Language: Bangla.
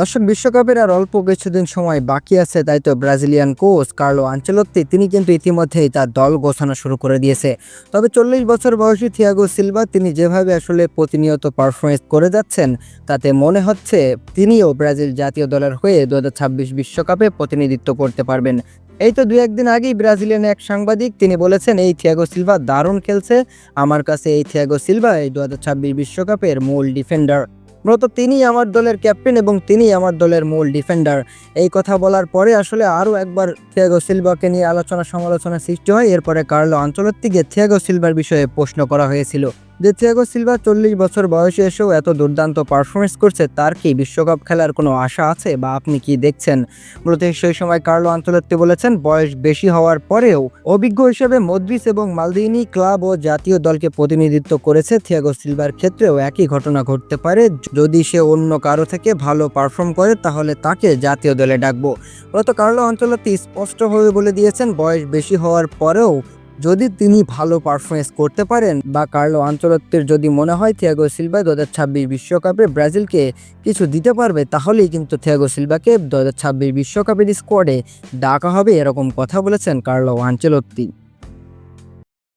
দর্শক, বিশ্বকাপের আর অল্প কিছুদিন সময় বাকি আছে, তাই তো ব্রাজিলিয়ান কোচ কার্লো আঞ্চলত্তি তিনি কিন্তু ইতিমধ্যেই তার দল গোছানো শুরু করে দিয়েছে। তবে চল্লিশ বছর বয়সী থিয়াগো সিলভা, তিনি যেভাবে আসলে প্রতিনিয়ত পারফরমেন্স করে যাচ্ছেন, তাতে মনে হচ্ছে তিনিও ব্রাজিল জাতীয় দলের হয়ে দু বিশ্বকাপে প্রতিনিধিত্ব করতে পারবেন। এই তো দু একদিন আগেই ব্রাজিলিয়ান এক সাংবাদিক, তিনি বলেছেন, এই থিয়াগো সিলভা দারুণ খেলছে। আমার কাছে এই থিয়াগো সিলভা এই দু বিশ্বকাপের মূল ডিফেন্ডার। মূলত তিনি আমার দলের ক্যাপ্টেন এবং তিনি আমার দলের মূল ডিফেন্ডার এই কথা বলার পরে আসলে আরও একবার থিয়াগো সিলভাকে নিয়ে আলোচনা সমালোচনা সৃষ্টি হয়। এরপরে কার্লো আঞ্চলত্তিকে থিয়াগো সিলভার বিষয়ে প্রশ্ন করা হয়েছিল। যে থিয়াগো সিলভা চল্লিশ বছর বয়সে এসেও এত দুর্দান্ত পারফরমেন্স করছে, তার কি বিশ্বকাপ খেলার কোনো আশা আছে বা আপনি কি দেখছেন? মূলত সেই সময় কার্লো আঞ্চলত্তি বলেছেন, বয়স বেশি হওয়ার পরেও অভিজ্ঞ হিসেবে মদ্রিস এবং মালদিনি ক্লাব ও জাতীয় দলকে প্রতিনিধিত্ব করেছে। থিয়াগো সিলভার ক্ষেত্রেও একই ঘটনা ঘটতে পারে। যদি সে অন্য কারও থেকে ভালো পারফর্ম করে, তাহলে তাকে জাতীয় দলে ডাকবো। মূলত কার্লো আঞ্চলত্তি স্পষ্টভাবে বলে দিয়েছেন, বয়স বেশি হওয়ার পরেও যদি তিনি ভালো পারফরমেন্স করতে পারেন বা কার্লো আঞ্চলত্বের যদি মনে হয় থিয়াগো সিলভা দু হাজার ছাব্বিশ বিশ্বকাপে ব্রাজিলকে কিছু দিতে পারবে, তাহলেই কিন্তু থিয়াগো সিলভাকে দু হাজার ছাব্বিশ বিশ্বকাপের স্কোয়াডে ডাকা হবে, এরকম কথা বলেছেন কার্লো আঞ্চলত্তি।